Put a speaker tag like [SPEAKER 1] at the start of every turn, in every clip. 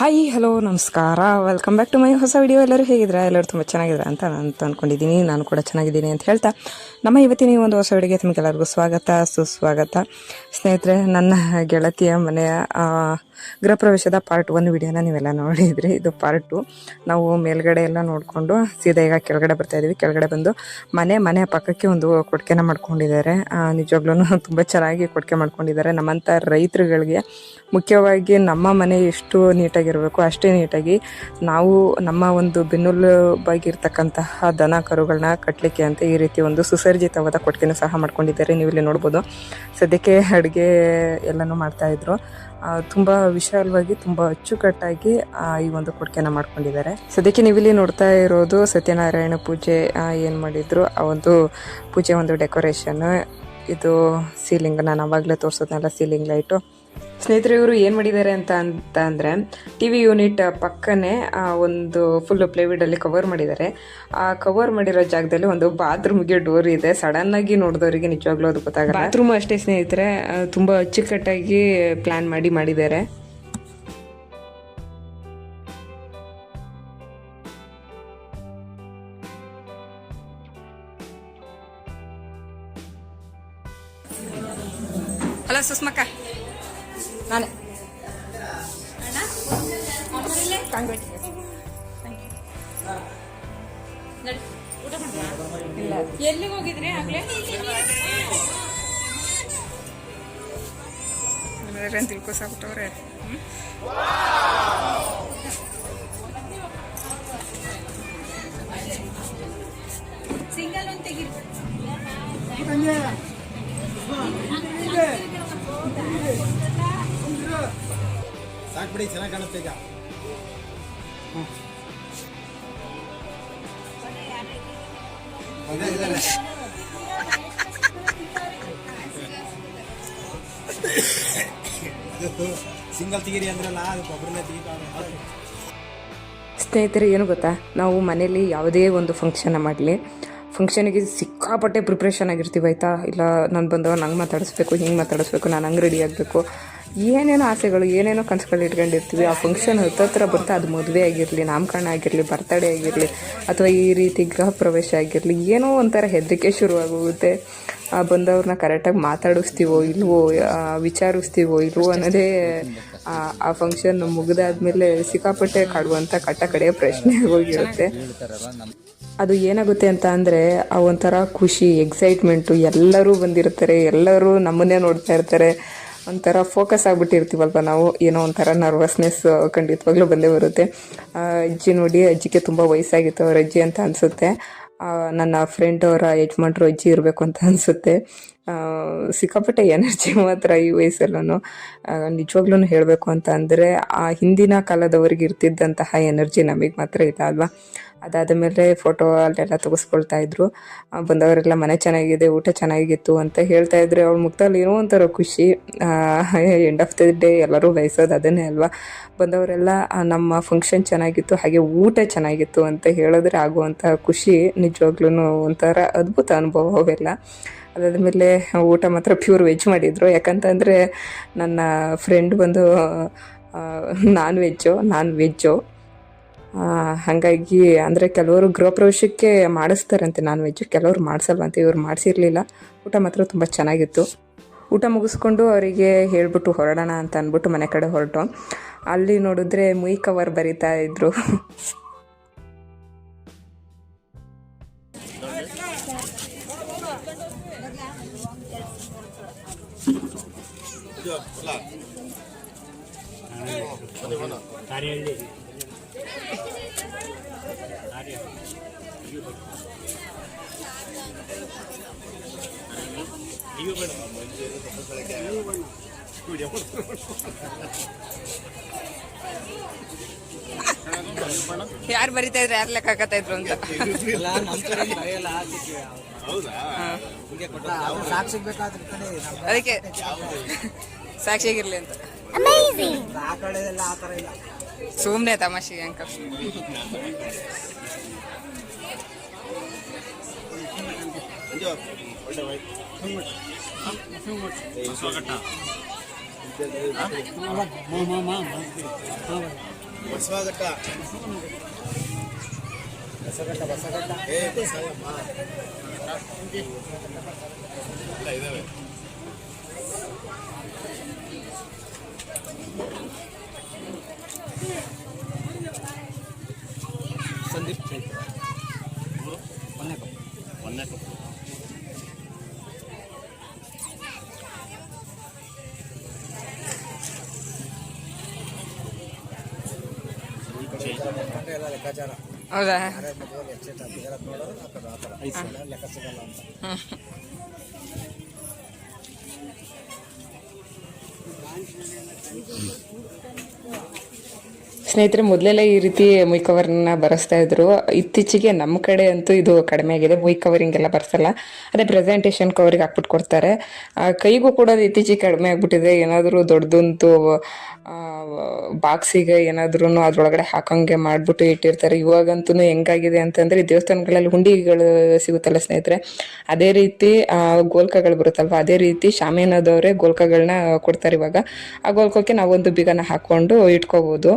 [SPEAKER 1] Hi hello ನಮಸ್ಕಾರ. Welcome back to my ಹೊಸ video ಎಲ್ಲರೂ ಹೇಗಿದ್ರೆ ಎಲ್ಲರೂ ತುಂಬ ಚೆನ್ನಾಗಿದ್ರೆ ಅಂತ ನಾನು ಅಂದ್ಕೊಂಡಿದ್ದೀನಿ ನಾನು ಕೂಡ ಚೆನ್ನಾಗಿದ್ದೀನಿ ಅಂತ ಹೇಳ್ತಾ ನಮ್ಮ ಇವತ್ತಿನ ಒಂದು ಹೊಸ ವಿಡಿಯೋಗೆ ತಮಗೆಲ್ಲರಿಗೂ ಸ್ವಾಗತ, ಸುಸ್ವಾಗತ. ಸ್ನೇಹಿತರೆ, ನನ್ನ ಗೆಳತಿಯ ಮನೆಯ ಗೃಹಪ್ರವೇಶದ ಗೃಹ ಪ್ರವೇಶದ ಪಾರ್ಟ್ ಒನ್ ವಿಡಿಯೋನ ನೀವೆಲ್ಲ ನೋಡಿದ್ರಿ. ಇದು ಪಾರ್ಟ್ ಟು ನಾವು ಮೇಲ್ಗಡೆ ಎಲ್ಲ ನೋಡಿಕೊಂಡು ಸೀದಾ ಈಗ ಕೆಳಗಡೆ ಬರ್ತಾ ಇದೀವಿ. ಕೆಳಗಡೆ ಬಂದು ಮನೆ ಮನೆ ಪಕ್ಕಕ್ಕೆ ಒಂದು ಕೊಡುಗೆನ ಮಾಡ್ಕೊಂಡಿದ್ದಾರೆ. ನಿಜವಾಗ್ಲೂ ತುಂಬ ಚೆನ್ನಾಗಿ ಕೊಡುಗೆ ಮಾಡ್ಕೊಂಡಿದ್ದಾರೆ. ನಮ್ಮಂಥ ರೈತರುಗಳಿಗೆ ಮುಖ್ಯವಾಗಿ ನಮ್ಮ ಮನೆ ಎಷ್ಟು ನೀಟಾಗಿರಬೇಕು ಅಷ್ಟೇ ನೀಟಾಗಿ ನಾವು ನಮ್ಮ ಒಂದು ಬೆನ್ನೆಲುಬಾಗಿರ್ತಕ್ಕಂತಹ ದನ ಕರುಗಳನ್ನ ಕಟ್ಟಲಿಕ್ಕೆ ಅಂತ ಈ ರೀತಿ ಒಂದು ಸುಸರ್ಜಿತವಾದ ಕೊಟ್ಟಿಗೆನೂ ಸಹ ಮಾಡ್ಕೊಂಡಿದ್ದಾರೆ. ನೀವು ಇಲ್ಲಿ ನೋಡ್ಬೋದು. ಸದ್ಯಕ್ಕೆ ಅಡುಗೆ ಎಲ್ಲನೂ ಮಾಡ್ತಾ ಇದ್ರು. ಆ, ತುಂಬಾ ವಿಶಾಲವಾಗಿ ತುಂಬಾ ಅಚ್ಚುಕಟ್ಟಾಗಿ ಈ ಒಂದು ಕೊಡುಗೆನ ಮಾಡ್ಕೊಂಡಿದ್ದಾರೆ. ಸದ್ಯಕ್ಕೆ ನೀವಿಲ್ಲಿ ನೋಡ್ತಾ ಇರೋದು ಸತ್ಯನಾರಾಯಣ ಪೂಜೆ ಏನ್ ಮಾಡಿದ್ರು. ಆ ಒಂದು ಪೂಜೆ ಒಂದು ಡೆಕೋರೇಷನ್. ಇದು ಸೀಲಿಂಗ್ ನಾನು ಅವಾಗಲೇ ತೋರಿಸೋದ್ನಲ್ಲ ಸೀಲಿಂಗ್ ಲೈಟು. ಸ್ನೇಹಿತರೆ ಇವರು ಏನು ಮಾಡಿದ್ದಾರೆ ಅಂತ ಅಂತ ಅಂದರೆ ಟಿ ವಿ ಯೂನಿಟ್ ಪಕ್ಕನೇ ಒಂದು ಫುಲ್ಲು ಪ್ಲೇವಿಡಲ್ಲಿ ಕವರ್ ಮಾಡಿದ್ದಾರೆ. ಆ ಕವರ್ ಮಾಡಿರೋ ಜಾಗದಲ್ಲಿ ಒಂದು ಬಾತ್ರೂಮ್ಗೆ ಡೋರ್ ಇದೆ. ಸಡನ್ ಆಗಿ ನೋಡಿದವರಿಗೆ ನಿಜವಾಗ್ಲೂ ಅದು ಗೊತ್ತಾಗಲ್ಲ. ಬಾತ್ರೂಮ್ ಅಷ್ಟೇ ಸ್ನೇಹಿತರೆ. ತುಂಬ ತುಂಬಾ ಅಚ್ಚುಕಟ್ಟಾಗಿ ಪ್ಲ್ಯಾನ್ ಮಾಡಿ ಮಾಡಿದ್ದಾರೆ. ಹಲೋ ಸುಸ್ಮಕ್ಕ. ನಾನೇ
[SPEAKER 2] ಎಲ್ಲಿಗೆ ಹೋಗಿದ್ರಿ ಆಗ್ಲೇ
[SPEAKER 1] ಅಂತ ತಿಳ್ಕೊಸಾಬಿಟ್ಟವ್ರೆ
[SPEAKER 2] ಸಿಂಗಲ್ ಒಂದು ತೆಗಿರಿ
[SPEAKER 3] ಸಾಕ್ಬಿಡಿ ಚೆನ್ನಾಗಿ ಕಾಣುತ್ತೆ ಈಗ. ಅದು ಸಿಂಗಲ್ ತೆಗೀರಿ ಅಂದ್ರಲ್ಲ ಅದು ಒಬ್ಬರನ್ನೇ ತೆಗಿತಾರೆ
[SPEAKER 1] ಸ್ನೇಹಿತರೆ ಏನು ಗೊತ್ತಾ? ನಾವು ಮನೇಲಿ ಯಾವುದೇ ಒಂದು ಫಂಕ್ಷನ್ ಮಾಡಲಿ. ಫಂಕ್ಷನಿಗೆ ಸಿಕ್ಕಾಪಟ್ಟೆ ಪ್ರಿಪ್ರೇಷನ್ ಆಗಿರ್ತೀವಿ ಆಯ್ತಾ? ಇಲ್ಲ ನಾನು ಬಂದವ ನಂಗೆ ಮಾತಾಡಿಸ್ಬೇಕು ಹಿಂಗೆ ಮಾತಾಡಿಸ್ಬೇಕು ನಾನು ಹಂಗೆ ರೆಡಿ ಆಗಬೇಕು. ಏನೇನೋ ಆಸೆಗಳು, ಏನೇನೋ ಕನಸುಗಳು ಇಟ್ಕೊಂಡಿರ್ತೀವಿ, ಆ ಫಂಕ್ಷನ್ ಹತ್ತತ್ರ ಬರ್ತಾ ಅದು ಮದುವೆ ಆಗಿರಲಿ, ನಾಮಕರಣ ಆಗಿರಲಿ ಬರ್ತಡೇ ಆಗಿರಲಿ, ಅಥವಾ ಈ ರೀತಿ ಗೃಹ ಪ್ರವೇಶ ಆಗಿರಲಿ, ಏನೋ ಒಂಥರ ಹೆದರಿಕೆ ಶುರುವಾಗೋಗುತ್ತೆ. ಆ ಬಂದವ್ರನ್ನ ಕರೆಕ್ಟಾಗಿ ಮಾತಾಡಿಸ್ತೀವೋ ಇಲ್ವೋ ವಿಚಾರಿಸ್ತೀವೋ ಇಲ್ವೋ ಅನ್ನೋದೇ, ಆ ಫಂಕ್ಷನ್ ಮುಗಿದಾದ್ಮೇಲೆ ಸಿಕ್ಕಾಪಟ್ಟೆ ಕಾಡುವಂಥ ಕಟ್ಟ ಕಡೆಯ ಪ್ರಶ್ನೆ ಹೋಗಿರುತ್ತೆ. ಅದು ಏನಾಗುತ್ತೆ ಅಂತ ಅಂದರೆ, ಆ ಒಂಥರ ಖುಷಿ ಎಕ್ಸೈಟ್ಮೆಂಟು ಎಲ್ಲರೂ ಬಂದಿರ್ತಾರೆ, ಎಲ್ಲರೂ ನಮ್ಮನ್ನೇ ನೋಡ್ತಾ ಇರ್ತಾರೆ. ಒಂಥರ ಫೋಕಸ್ ಆಗಿಬಿಟ್ಟಿರ್ತೀವಲ್ವ ನಾವು? ಏನೋ ಒಂಥರ ನರ್ವಸ್ನೆಸ್ ಖಂಡಿತವಾಗ್ಲೂ ಬಂದೇ ಬರುತ್ತೆ. ಅಜ್ಜಿ ನೋಡಿ, ಅಜ್ಜಿಗೆ ತುಂಬ ವಯಸ್ಸಾಗಿತ್ತು ಅವ್ರ ಅಜ್ಜಿ ಅಂತ ಅನಿಸುತ್ತೆ. ನನ್ನ ಫ್ರೆಂಡ್ ಅವರ ಯಜಮಾನ್ರು ಅಜ್ಜಿ ಇರಬೇಕು ಅಂತ ಅನಿಸುತ್ತೆ. ಸಿಕ್ಕಾಪಟ್ಟೆ ಎನರ್ಜಿ ಮಾತ್ರ ಈ ವಯಸ್ಸಲ್ಲೂ ನಿಜವಾಗ್ಲೂ ಹೇಳಬೇಕು ಅಂತ ಅಂದರೆ, ಆ ಹಿಂದಿನ ಕಾಲದವರಿಗೆ ಇರ್ತಿದ್ದಂತಹ ಎನರ್ಜಿ ನಮಗೆ ಮಾತ್ರ ಇದೆ ಅಲ್ವಾ? ಅದಾದ ಮೇಲೆ ಫೋಟೋ ಅಲ್ಲೆಲ್ಲ ತೆಗೆಸ್ಕೊಳ್ತಾ ಇದ್ರು. ಬಂದವರೆಲ್ಲ ಮನೆ ಚೆನ್ನಾಗಿದೆ, ಊಟ ಚೆನ್ನಾಗಿತ್ತು ಅಂತ ಹೇಳ್ತಾ ಇದ್ರೆ. ಅವ್ಳ ಮುಖದಲ್ಲಿ ಏನೋ ಒಂಥರ ಖುಷಿ. ಎಂಡ್ ಆಫ್ ದ ಡೇ ಎಲ್ಲರೂ ಬಯಸೋದು ಅದನ್ನೇ ಅಲ್ವಾ? ಬಂದವರೆಲ್ಲ ನಮ್ಮ ಫಂಕ್ಷನ್ ಚೆನ್ನಾಗಿತ್ತು, ಹಾಗೆ ಊಟ ಚೆನ್ನಾಗಿತ್ತು ಅಂತ ಹೇಳಿದ್ರೆ ಆಗುವಂತಹ ಖುಷಿ ನಿಜವಾಗ್ಲೂ ಒಂಥರ ಅದ್ಭುತ ಅನುಭವ ಅವೆಲ್ಲ. ಅದಾದಮೇಲೆ ಊಟ ಮಾತ್ರ ಪ್ಯೂರ್ ವೆಜ್ ಮಾಡಿದರು. ಯಾಕಂತಂದರೆ ನನ್ನ ಫ್ರೆಂಡ್ ಬಂದು ನಾನ್ ವೆಜ್ಜು ನಾನ್ ವೆಜ್ಜು ಹಾಗಾಗಿ ಅಂದರೆ ಕೆಲವರು ಗೃಹ ಪ್ರವೇಶಕ್ಕೆ ಮಾಡಿಸ್ತಾರಂತೆ ನಾನ್ ವೆಜ್ ಕೆಲವರು ಮಾಡಿಸಲ್ವಂತೆ ಇವ್ರು ಮಾಡಿಸಿರ್ಲಿಲ್ಲ. ಊಟ ಮಾತ್ರ ತುಂಬ ಚೆನ್ನಾಗಿತ್ತು. ಊಟ ಮುಗಿಸ್ಕೊಂಡು ಅವರಿಗೆ ಹೇಳ್ಬಿಟ್ಟು ಹೊರಡೋಣ ಅಂತ ಅಂದ್ಬಿಟ್ಟು ಮನೆ ಕಡೆ ಹೊರಟು. ಅಲ್ಲಿ ನೋಡಿದ್ರೆ ಮುಯಿ ಕವರ್ ಬರಿತಾ ಇದ್ರು. ಯಾರು ಬರಿತಾ ಇದ್ರೆ ಯಾರು ಲೆಕ್ಕ ಹಾಕತ್ತಾ ಇದ್ರು ಅಂತ?
[SPEAKER 3] ಸಾಕ್ಷಿಗೆ ಬೇಕಾದ್ರೆ ಕಡೆ
[SPEAKER 1] ಅದಕ್ಕೆ ಸಾಕ್ಷಿಯಾಗಿರ್ಲಿ ಅಂತ.
[SPEAKER 3] ಆ ಕಡೆ ಎಲ್ಲ ಆ ಥರ ಇಲ್ಲ
[SPEAKER 1] ಸುಮ್ಮನೆ ತಮಾಷೆಗೆ ಅಂಕಲ್.
[SPEAKER 3] ಬಸವಘಟ್ಟ ಬಸವಘಟ್ಟ ಬಸವಘಟ್ಟ ಏ ಬಸವಮ್ಮ ಇಲ್ಲ ಇದಾವೆ. ಎಲ್ಲ ಲೆಕ್ಕಾಚಾರ
[SPEAKER 1] ಹೌದಾ
[SPEAKER 3] ಯಾರ್ಯಾರ ಮದುವೆಗೆ ಎಷ್ಟೆಷ್ಟು ಆಗ್ತಿದಾರೆ ನೋಡೋದು ಆ ಕಡೆ ಆ ಥರ ಎಲ್ಲ ಲೆಕ್ಕ ಸಿಗಲ್ಲ ಅಂತ
[SPEAKER 1] ಸ್ನೇಹಿತರೆ, ಮೊದಲೆಲ್ಲ ಈ ರೀತಿ ಮುಯ್ ಕವರ್ನ ಬರೆಸ್ತಾ ಇದ್ರು. ಇತ್ತೀಚೆಗೆ ನಮ್ಮ ಕಡೆ ಅಂತೂ ಇದು ಕಡಿಮೆ ಆಗಿದೆ. ಮುಯ್ ಕವರಿಂಗ್ ಎಲ್ಲ ಬರ್ಸಲ್ಲ. ಅದೇ ಪ್ರೆಸೆಂಟೇಷನ್ ಕವರಿಗೆ ಹಾಕ್ಬಿಟ್ಟು ಕೊಡ್ತಾರೆ. ಕೈಗೂ ಕೂಡ ಅದು ಇತ್ತೀಚೆಗೆ ಕಡಿಮೆ ಆಗ್ಬಿಟ್ಟಿದೆ. ಏನಾದರೂ ದೊಡ್ಡದಂತೂ ಬಾಕ್ಸಿಗೆ ಏನಾದ್ರೂ ಅದ್ರೊಳಗಡೆ ಹಾಕಂಗೆ ಮಾಡ್ಬಿಟ್ಟು ಇಟ್ಟಿರ್ತಾರೆ. ಇವಾಗಂತೂ ಹೆಂಗಾಗಿದೆ ಅಂತಂದ್ರೆ, ದೇವಸ್ಥಾನಗಳಲ್ಲಿ ಹುಂಡಿಗಳು ಸಿಗುತ್ತಲ್ಲ ಸ್ನೇಹಿತರೆ? ಅದೇ ರೀತಿ ಗೋಲ್ಕಗಳು ಬರುತ್ತಲ್ವ? ಅದೇ ರೀತಿ ಶಾಮಿಯಾನದವರೇ ಗೋಲ್ಕಗಳನ್ನ ಕೊಡ್ತಾರೆ ಇವಾಗ. ಆ ಗೋಲ್ಕಕ್ಕೆ ನಾವೊಂದು ಬೀಗನ ಹಾಕೊಂಡು ಇಟ್ಕೋಬಹುದು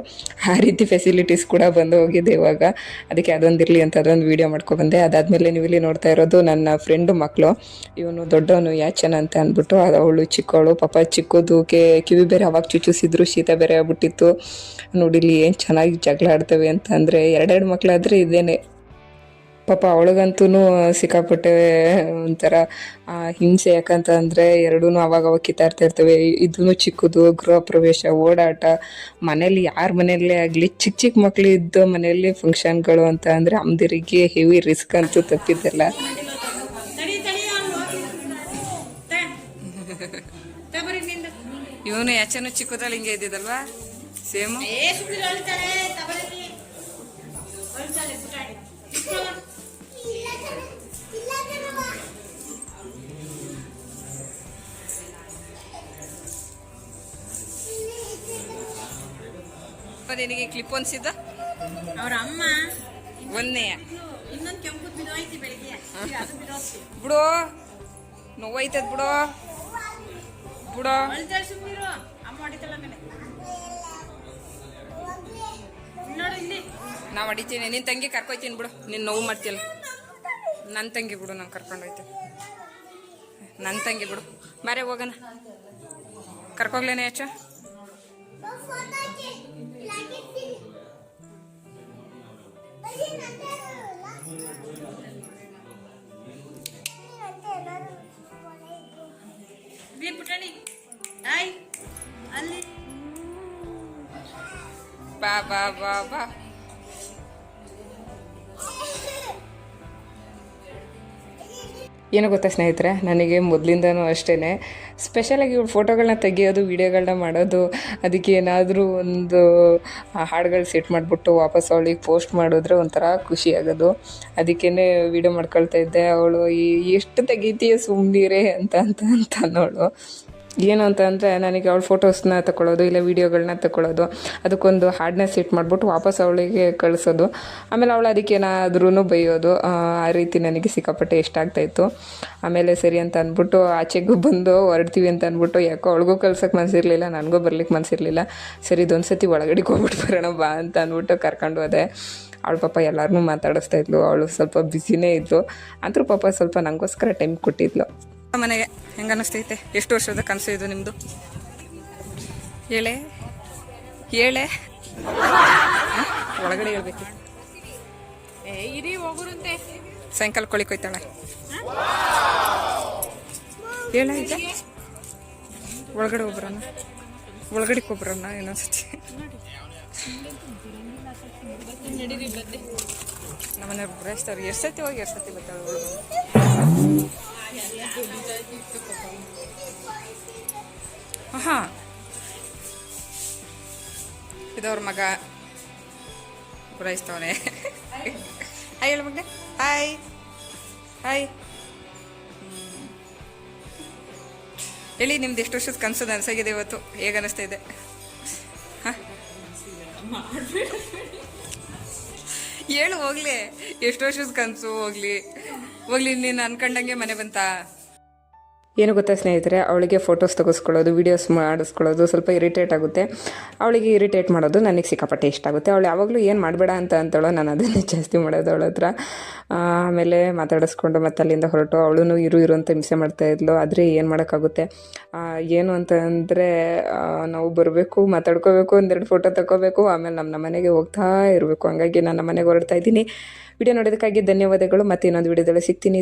[SPEAKER 1] ಆ ರೀತಿ ಫೆಸಿಲಿಟೀಸ್ ಕೂಡ ಬಂದು ಹೋಗಿದೆ ಇವಾಗ. ಅದಕ್ಕೆ ಅದೊಂದಿರಲಿ ಅಂತ ಅದೊಂದು ವಿಡಿಯೋ ಬಂದೆ. ಅದಾದ್ಮೇಲೆ ನೀವು ಇಲ್ಲಿ ನೋಡ್ತಾ ಇರೋದು ನನ್ನ ಫ್ರೆಂಡ್ ಮಕ್ಕಳು ಇವನು ದೊಡ್ಡವನು ಯಾಚನ ಅಂತ ಅಂದ್ಬಿಟ್ಟು, ಅದು ಅವಳು ಚಿಕ್ಕವಳು, ಪಾಪ ಚಿಕ್ಕದಕ್ಕೆ ಕಿವಿ ಬೇರೆ ಅವಾಗ ಚುಚ್ಚುಸಿದ್ರು ಶೀತ ಬೇರೆ ಆಗ್ಬಿಟ್ಟಿತ್ತು. ನೋಡಿಲಿ ಏನು ಚೆನ್ನಾಗಿ ಜಗಳ ಆಡ್ತವೆ ಅಂತ ಅಂದರೆ ಎರಡೆರಡು ಮಕ್ಕಳಾದರೆ ಇದೇನೆ. ಪಾಪ ಅವಳಿಗಂತೂ ಸಿಕ್ಕಾಪಟ್ಟೆ ಒಂಥರ ಹಿಂಸೆ. ಯಾಕಂತ ಅಂದರೆ ಎರಡೂ ಅವಾಗ ಅವಾಗ ಕಿತ್ತಾಡ್ತಾ ಇರ್ತವೆ. ಇದೂ ಚಿಕ್ಕದು, ಗೃಹ ಪ್ರವೇಶ, ಓಡಾಟ. ಮನೇಲಿ ಯಾರ ಮನೆಯಲ್ಲೇ ಆಗಲಿ ಚಿಕ್ಕ ಚಿಕ್ಕ ಮಕ್ಕಳು ಇದ್ದ ಮನೆಯಲ್ಲಿ ಫಂಕ್ಷನ್ಗಳು ಅಂತ ಅಂದರೆ ಅಮ್ದಿರಿಗೆ ಹೆವಿ ರಿಸ್ಕ್ ಅಂತೂ ತಪ್ಪಿದ್ದಲ್ಲ. ಇವನು ಯಾಚನು ಚಿಕ್ಕದಲ್ಲಿ ಹಿಂಗೆ ಇದ್ದಿದ್ದಲ್ವಾ? ಸೇಮು? ನಿನಗೆ ಕ್ಲಿಪ್ ಅನ್ಸಿದ್ದ
[SPEAKER 2] ಅವ್ರ ಅಮ್ಮ.
[SPEAKER 1] ಒಂದನೆಯ
[SPEAKER 2] ಇನ್ನೊಂದು ಕೆಂಪು ಬೆಳಿಗ್ಗೆ. ಬಿದೋಯ್ತಿ
[SPEAKER 1] ಬಿಡು. ನೋವೈತದ ಬಿಡು. ಬಿಡು.
[SPEAKER 2] ಅಳ್ತಾಳೆ ಸುಮ್ಮನಿರು ಅಮ್ಮ ಹೊಡಿತಾಳ ಮೇಲೆ ನೋಡು ಇಲ್ಲಿ.
[SPEAKER 1] ನಾ ಹೊಡಿತೀನಿ. ನಿನ್ನ ತಂಗಿ ಕರ್ಕೊಯ್ತೀನಿ ಬಿಡು. ನಿನ್ ನೋವು ಮಾಡ್ತಿಲ್ಲ ನನ್ನ ತಂಗಿ ಬಿಡು ನಾನು ಕರ್ಕೊಂಡು ಹೋಯ್ತೀನಿ. ನನ್ನ ತಂಗಿ ಬಿಡು. ಬಾರೆ ಹೋಗೋಣ. ಕರ್ಕೋಗ್ಲೇನೆ ಹೆಚ್ಚು
[SPEAKER 2] ಪುಟಾಣಿ. ಆಯ್. ಅಲ್ಲಿ.
[SPEAKER 1] ಬಾ ಬಾ ಬಾ ಬಾ. ಏನು ಗೊತ್ತಾ ಸ್ನೇಹಿತರೆ, ನನಗೆ ಮೊದಲಿಂದನೂ ಅಷ್ಟೇ ಸ್ಪೆಷಲಾಗಿ ಇವಳು ಫೋಟೋಗಳನ್ನ ತೆಗೆಯೋದು ವೀಡಿಯೋಗಳನ್ನ ಮಾಡೋದು, ಅದಕ್ಕೆ ಏನಾದರೂ ಒಂದು ಹಾಡುಗಳು ಸೆಟ್ ಮಾಡಿಬಿಟ್ಟು ವಾಪಸ್ ಅವಳಿಗೆ ಪೋಸ್ಟ್ ಮಾಡಿದ್ರೆ ಒಂಥರ ಖುಷಿ ಆಗೋದು. ಅದಕ್ಕೇ ವೀಡಿಯೋ ಮಾಡ್ಕೊಳ್ತಾ ಇದ್ದೆ. ಅವಳು ಎಷ್ಟು ತೆಗಿತೀಯ ಸುಮ್ಮನಿರೇ ಅಂತ ಅಂತ ಅಂತ, ಅನ್ನೋಳು. ಏನು ಅಂತ ಅಂದರೆ ನನಗೆ ಅವಳ ಫೋಟೋಸ್ನ ತಗೊಳ್ಳೋದು ಇಲ್ಲ ವೀಡಿಯೋಗಳನ್ನ ತಗೊಳ್ಳೋದು ಅದಕ್ಕೊಂದು ಹಾರ್ಡ್ನೆಸ್ ಸೆಟ್ ಮಾಡಿಬಿಟ್ಟು ವಾಪಸ್ ಅವಳಿಗೆ ಕಳಿಸೋದು. ಆಮೇಲೆ ಅವಳು ಅದಕ್ಕೇನಾದ್ರೂ ಬೈಯೋದು. ಆ ಆ ರೀತಿ ನನಗೆ ಸಿಕ್ಕಾಪಟ್ಟೆ ಇಷ್ಟ ಆಗ್ತಾಯಿತ್ತು ಆಮೇಲೆ ಸರಿ ಅಂತ ಅಂದ್ಬಿಟ್ಟು ಆಚೆಗೂ ಬಂದು ಹೊರಡ್ತೀವಿ ಅಂತ ಅಂದ್ಬಿಟ್ಟು ಯಾಕೋ ಅವಳಿಗೂ ಕಳ್ಸೋಕ್ಕೆ ಮನಸ್ಸಿರಲಿಲ್ಲ ನನಗೂ ಬರ್ಲಿಕ್ಕೆ ಮನಸ್ಸಿರಲಿಲ್ಲ ಸರಿ ಇದೊಂದು ಸತಿ ಒಳಗಡೆಗೆ ಹೋಗ್ಬಿಟ್ಟು ಬರೋಣ ಬಾ ಅಂತ ಅಂದ್ಬಿಟ್ಟು ಕರ್ಕೊಂಡು ಹೋದೆ. ಅವಳು ಪಾಪ ಎಲ್ಲರನ್ನೂ ಮಾತಾಡಿಸ್ತಾ ಇದ್ಲು. ಅವಳು ಸ್ವಲ್ಪ ಬ್ಯುಸಿನೇ ಇದ್ಲು. ಅಂದರೂ ಪಾಪ ಸ್ವಲ್ಪ ನನಗೋಸ್ಕರ ಟೈಮ್ ಕೊಟ್ಟಿದ್ಲು. ಮನೆಗೆ. ಹೆಂಗ ಅನಿಸ್ತೈತೆ? ಎಷ್ಟು ವರ್ಷದ ಕನಸು ಇದು ನಿಮ್ಮದು ಹೇಳೇ ಹೇಳೇ ಒಳಗಡೆ ಹೇಳ್ಬೇಕು. ಸಾಯಂಕಾಲ ಕೊಳಿ ಕೊಯ್ತಾಳೆ. ಹೇಳ ಈಗ ಒಳಗಡೆ ಒಬ್ಬರನ್ನ ಒಳಗಡೆ ಒಬ್ಬರನ್ನ
[SPEAKER 2] ಬಂದೆ
[SPEAKER 1] ನಮ್ಮನೆ ಬ್ರೆಸ್ಟವ್ರು ಎಷ್ಟು ಸತಿ ಹೋಗಿ ಎಷ್ಟು ಸತಿ ಬರ್ತಾಳೆ ಹಾಂ ಇದವ್ರ ಮಗ ಪೂರೈಸ್ತವನೆ. ಹಾಯ್ ಹೇಳು ಮಗನೆ. ಹಾಯ್ ಹಾಯ್ ಹೇಳಿ ನಿಮ್ದು ಎಷ್ಟು ವರ್ಷದ ಕನಸು ನನಸಾಗಿದೆ ಇವತ್ತು? ಹೇಗೆ ಅನಿಸ್ತಾ ಇದೆ ಹಾಂ ಹೇಳು ಹೋಗ್ಲಿ. ಎಷ್ಟು ವರ್ಷದ ಕನಸು ಹೋಗ್ಲಿ. ಹೋಗ್ಲಿ ನೀನು ಅನ್ಕೊಂಡಂಗೆ ಮನೆ ಬಂತಾ? ಏನು ಗೊತ್ತಾ ಸ್ನೇಹಿತರೆ, ಅವಳಿಗೆ ಫೋಟೋಸ್ ತೆಗೆಸ್ಕೊಳ್ಳೋದು ವೀಡಿಯೋಸ್ ಮಾಡಿಸ್ಕೊಳ್ಳೋದು ಸ್ವಲ್ಪ ಇರಿಟೇಟ್ ಆಗುತ್ತೆ. ಅವಳಿಗೆ ಇರಿಟೇಟ್ ಮಾಡೋದು ನನಗೆ ಸಿಕ್ಕಾಪಟ್ಟೆ ಇಷ್ಟ ಆಗುತ್ತೆ. ಅವಳು ಯಾವಾಗಲೂ ಏನು ಮಾಡಬೇಡ ಅಂತ ಅಂತೇಳೋ ನಾನು ಅದನ್ನೇ ಜಾಸ್ತಿ ಮಾಡೋದು ಅವಳ ಹತ್ರ. ಆಮೇಲೆ ಮಾತಾಡಿಸ್ಕೊಂಡು ಮತ್ತೆ ಅಲ್ಲಿಂದ ಹೊರಟು ಅವಳು ಇರು ಇರು ಅಂತ ಹಿಂಸೆ ಮಾಡ್ತಾ ಇದ್ಲು. ಆದರೆ ಏನು ಮಾಡೋಕ್ಕಾಗುತ್ತೆ? ಏನು ಅಂತ ಅಂದರೆ ನಾವು ಬರಬೇಕು, ಮಾತಾಡ್ಕೋಬೇಕು, ಒಂದೆರಡು ಫೋಟೋ ತಗೋಬೇಕು ಆಮೇಲೆ ನಮ್ಮ ಮನೆಗೆ ಹೋಗ್ತಾ ಇರಬೇಕು. ಹಂಗಾಗಿ ನಾನು ಮನೆಗೆ ಹೊರಡ್ತಾ ಇದ್ದೀನಿ. ವಿಡಿಯೋ ನೋಡೋದಕ್ಕಾಗಿ ಧನ್ಯವಾದಗಳು. ಮತ್ತೆ ಇನ್ನೊಂದು ವಿಡಿಯೋದಲ್ಲಿ ಸಿಗ್ತೀನಿ.